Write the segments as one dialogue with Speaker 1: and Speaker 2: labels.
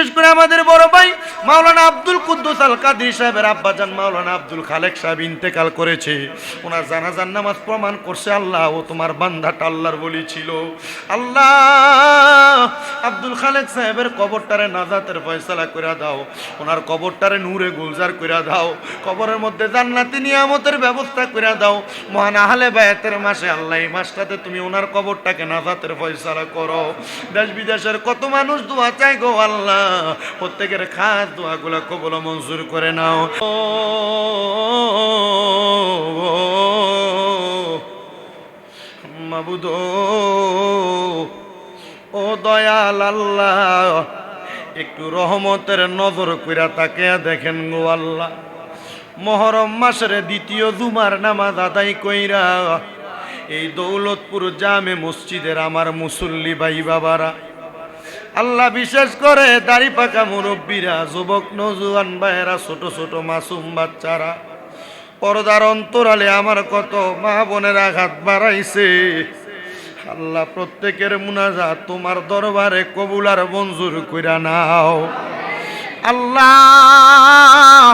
Speaker 1: বিশেষ করে আমাদের বড় ভাই মাওলানা আব্দুল কুদ্দুস আল কাদির সাহেবের আব্বাজান মাওলানা আব্দুল খালেক সাহেব ইন্তেকাল করেছে। ওনার জানাজার নামাজ প্রমাণ করছে, আল্লাহ ও তোমার বান্ধাটা আল্লাহর বলি ছিল। আল্লাহ, আব্দুল খালেক সাহেবের কবরটারে নাজাতের ফয়সালা করে দাও, ওনার কবরটারে নূরে গুলজার করে দাও, কবরের মধ্যে জান্নাতি নিয়ামতের ব্যবস্থা করে দাও। মহান আহলে বায়াতের মাসে আল্লাহ এই মাসটাতে তুমি ওনার কবরটাকে নাজাতের ফয়সালা করো। দেশ বিদেশের কত মানুষ দোয়া চাই গো আল্লাহ, প্রত্যেকের খাস দোয়াগুলো কবল মঞ্জুর করে নাও। মাবুদ, ও দয়াল আল্লাহ, একটু রহমতের নজর কইরা তাকে দেখেন গো আল্লাহ। মহরম মাসের দ্বিতীয় জুমার নামাজ আদায় কইরা, এই দৌলতপুর জামে মসজিদের আমার মুসল্লি ভাই বাবারা আল্লাহ বিশেষ করে দাড়ি পাকা মুরব্বীরা, যুবক নজুয়ান ভাইয়েরা, ছোট ছোট মাসুম বাচ্চারা, পর্দার অন্তরালে আমার কত মা বোনের আঘাত বাড়াইছে। আল্লাহ প্রত্যেকের মুনাজা তোমার দরবারে কবুল আর মঞ্জুর কইরা নাও। আল্লাহ,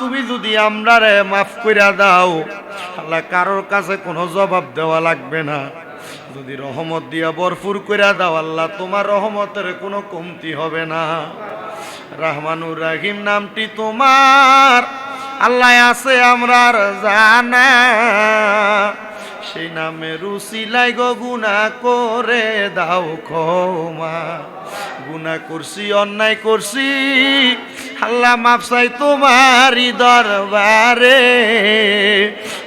Speaker 1: তুমি যদি আমরারে মাফ কইরা দাও, আল্লাহ কারোর কাছে কোনো জবাব দেওয়া লাগবে না। যদি রহমত দিয়া ভরপুর কইরা দাও, আল্লাহ, তোমার রহমতের কোনো কমতি হবে না। রহমানুর রাহিম নামটি তোমার, আল্লাহ আছে আমরার জানা। সেই নামে রুসিলাই গো গুনা করে দাও ক্ষমা। গুনা করছি, অন্যায় করছি, আল্লাহ মাপ চাই তোমারই দরবারে।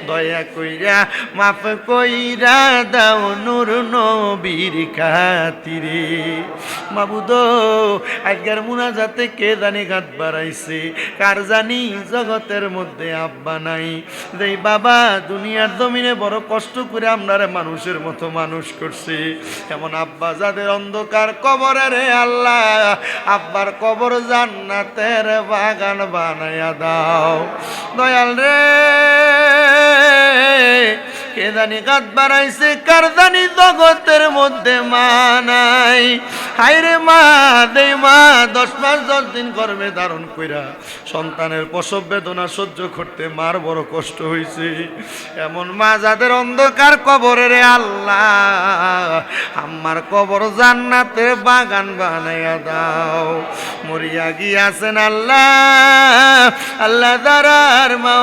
Speaker 1: দয়া কইরা মাফ কইরা দাও নূর নবীর খাতিরে। মাবুদ, আজকের মুনাজাতে কে জানি ঘাত বাড়াইছে? কার জানি জগতের মধ্যে আব্বা নাই? যেই বাবা দুনিয়ার জমিনে বড় কষ্ট করে আপনার মানুষের মতো মানুষ করছে। এমন আব্বা যাদের অন্ধকার কবরে রে আল্লাহ, আব্বার কবর জান্নাতের বাগান বানাইয়া দাও। দয়াল রে। কে জানি গাত বাড়াইছে কার জানি জগতের মধ্যে মানাই। হাইরে মা দে মা, দশ মাস, দশ দিন গর্ভে ধারণ কইরা সন্তানের প্রসব বেদনা সহ্য করতে মার বড় কষ্ট হয়েছে এমন মা যাদের অন্ধকার কবরে রে আল্লাহ আমার কবর জান্নাতে বাগান বানাইয়া দাও। মরিয়া গিয়াছেন আল্লাহ আল্লাহ দারার মা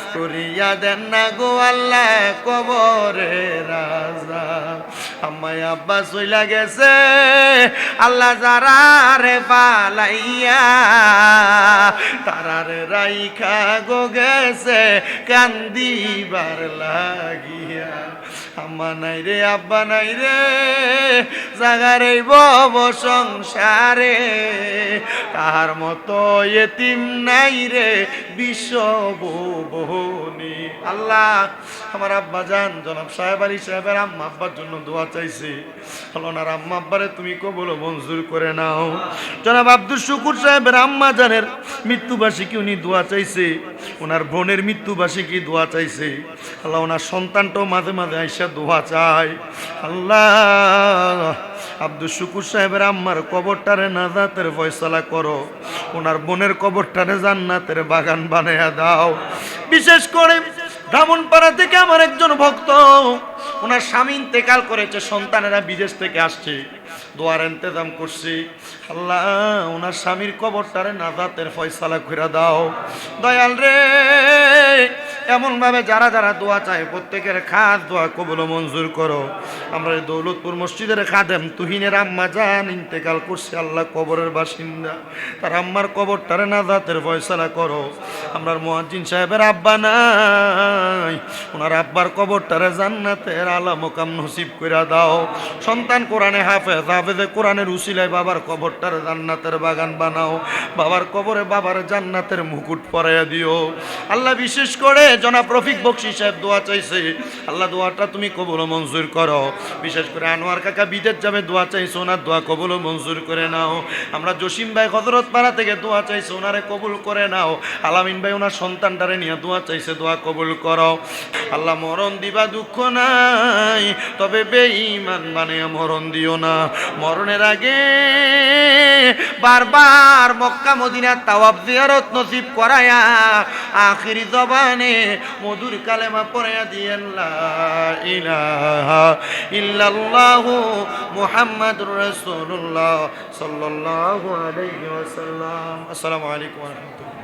Speaker 1: মাফ করিয়া দেন না গো আল্লাহ কবরে রাজা। আমায় আব্বা চইলা গেছে, আল্লাহ যারা রে পালাইয়া, তারারে রাইখা গো গেছে, কান্দিবার লাগিয়া। আম্মা নাই রে, আব্বা নাই রে জাগারে বব সংসারে তাহার মতো এতিম নাই রে বিশ্ব বহনি আল্লাহ, আমার আব্বা যান, জনাব সাহেব আলী সাহেবের আম্মা আব্বার জন্য দোয়া আম্মা আব্বারে তুমি কবল মঞ্জুর করে নাও। জনাব আব্দুল শুকুর সাহেবের আম্মা জানের মৃত্যুবার্ষিকী উনি দোয়া চাইছে। ওনার বোনের মৃত্যুবার্ষিকী দোয়া চাইছে। আল্লাহ, ওনার সন্তানটাও মাঝে মাঝে আইসা দোয়া চায়। আল্লাহ, আব্দুল শুকুর সাহেবের আম্মার কবরটারে নাজাতের ফয়সালা করো। ওনার বোনের কবরটারে জান্নাতের বাগান বানাইয়া দাও। বিশেষ করে ব্রাহ্মণপাড়া থেকে আমার একজন ভক্ত, ওনার স্বামী ইন্তেকাল করেছে, সন্তানেরা বিদেশ থেকে আসছে। দোয়ার ইন্তেজাম করছি। আল্লাহ, ওনার স্বামীর কবরটারে নাজাতের ফয়সালা করে দাও। দয়াল রে এমন ভাবে যারা যারা দোয়া চায়, প্রত্যেকের খাস দোয়া কবল মঞ্জুর করো। আমরা দৌলতপুর মসজিদের খাদেম তুহিনের আম্মা যান ইন্তেকাল করছে, আল্লাহ কবরের বাসিন্দা। তার আম্মার কবরটারে নাজাতের ফয়সালা করো। আমরার মোয়াজ্জিন সাহেবের আব্বা নাই। ওনার আব্বার কবরটারে জান্নাতের আলা মোকাম নসিব কইরা দাও। সন্তান কোরআনে হাফেজ, হাফেজে কোরআনের উসিলায় বাবার কবরটারে জান্নাতের বাগান বানাও। বাবার কবরে বাবার জান্নাতের মুকুট পরাইয়া দিও। আল্লাহ বিশেষ করে জনাব রফিক বক্সি সাহেব দোয়া চাইছে। আল্লাহ দোয়াটা তুমি কবুল মঞ্জুর করো। বিশেষ করে আনোয়ার কাকা বিদেশ যাবে দোয়া চাইছে, ওনার দোয়া কবুল মঞ্জুর করে নাও। আমরা জসিম ভাই হজরত পাড়া থেকে দোয়া চাইছে, ওনারে কবুল করে নাও। আলামিন ভাই, ওনার সন্তানটারে নিয়ে দোয়া চাইছে, দোয়া কবুল করো। আল্লাহ, মরণ দিবা দুঃখ নাই, তবে বেঈমান মানে মরণ দিও না। মরণের আগে বারবার মক্কা, মদিনার তাওয়াব জিয়ারত নসিব করায়া আখিরি জবানে মধুর কালেমা পড়াইয়া দিয়েন ইলাহা ইল্লাল্লাহু রাসূলুল্লাহ সাল্লাল্লাহু আলাইহি ওয়াসাল্লাম। আসসালামু আলাইকুম ওয়া রাহমাতুল্লাহ।